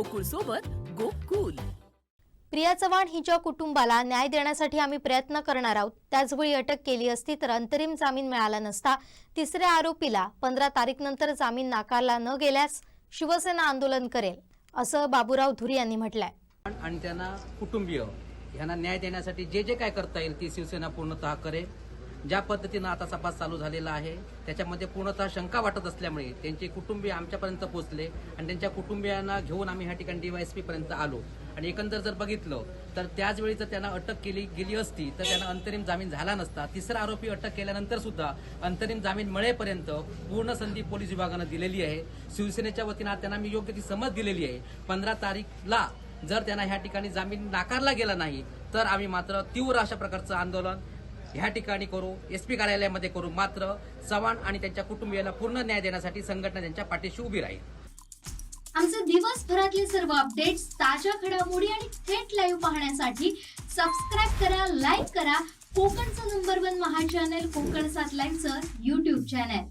गोकुळ सोबत गोकुल. प्रिया चव्हाण हिच्या कुटुंबाला न्याय देण्यासाठी आम्ही प्रयत्न करणार आहोत. त्याचवेळी अटक केली असती तर अंतरिम जामीन मिळाला नसता. तिसऱ्या आरोपीला पंधरा तारीख नंतर जामीन नाकारला न गेल्यास शिवसेना आंदोलन करेल असं बाबूराव धुरी यांनी म्हटलंय. आणि त्यांना कुटुंबीय यांना न्याय देण्यासाठी जे जे काय करता येईल ती शिवसेना पूर्णतः करेल. ज्या पद्धतीनं आता तपास चालू झालेला आहे त्याच्यामध्ये पूर्णतः शंका वाटत असल्यामुळे त्यांचे कुटुंबीय आमच्यापर्यंत पोहोचले आणि त्यांच्या कुटुंबियांना घेऊन आम्ही ह्या ठिकाणी डीवायएसपी पर्यंत आलो. आणि एकंदर जर बघितलं तर त्याच वेळी जर त्यांना अटक केली गेली असती तर त्यांना अंतरिम जामीन झाला नसता. तिसरा आरोपी अटक केल्यानंतर सुद्धा अंतरिम जामीन मिळेपर्यंत पूर्ण संधी पोलीस विभागानं दिलेली आहे. शिवसेनेच्या वतीनं त्यांना मी योग्य ती समज दिलेली आहे. पंधरा तारीखला जर त्यांना ह्या ठिकाणी जामीन नाकारला गेला नाही तर आम्ही मात्र तीव्र अशा प्रकारचं आंदोलन ह्या ठिकाणी करू एसपी कार्यालयामध्ये करू मात्र चव्हाण आणि त्यांच्या कुटुंबियाला पूर्ण न्याय देण्यासाठी संघटना त्यांच्या पाठीशी उभी राहील. आमचे दिवसभरातले सर्व अपडेट्स ताज्या घडामोडी आणि थेट लाईव्ह पाहण्यासाठी सबस्क्राईब करा लाईक करा. कोकणचं नंबर वन महा चॅनल कोकण सात लाईव्हचं युट्यूब चॅनल